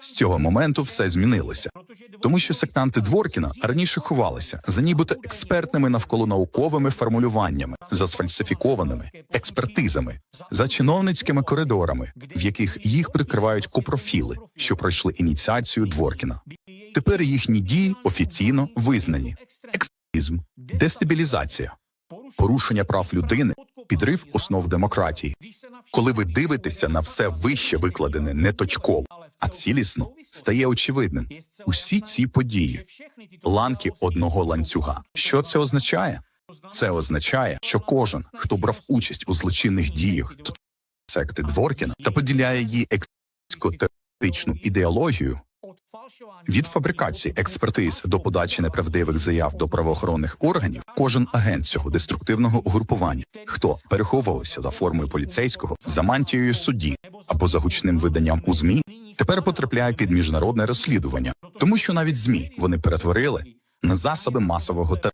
З цього моменту все змінилося, тому що сектанти Дворкіна раніше ховалися за нібито експертними навколонауковими формулюваннями, за сфальсифікованими експертизами, за чиновницькими коридорами, в яких їх прикривають копрофіли, що пройшли ініціацію Дворкіна. Тепер їхні дії офіційно визнані: екстремізм, дестабілізація, порушення прав людини, підрив основ демократії. Коли ви дивитеся на все вище викладене не точково, а цілісно, стає очевидним усі ці події, ланки одного ланцюга. Що це означає? Це означає, що кожен, хто брав участь у злочинних діях секти Дворкіна та поділяє її експертичну ідеологію, від фабрикації експертиз до подачі неправдивих заяв до правоохоронних органів, кожен агент цього деструктивного угрупування, хто переховувався за формою поліцейського, за мантією судді або за гучним виданням у змі, тепер потрапляє під міжнародне розслідування, тому що навіть змі вони перетворили на засоби масового терору.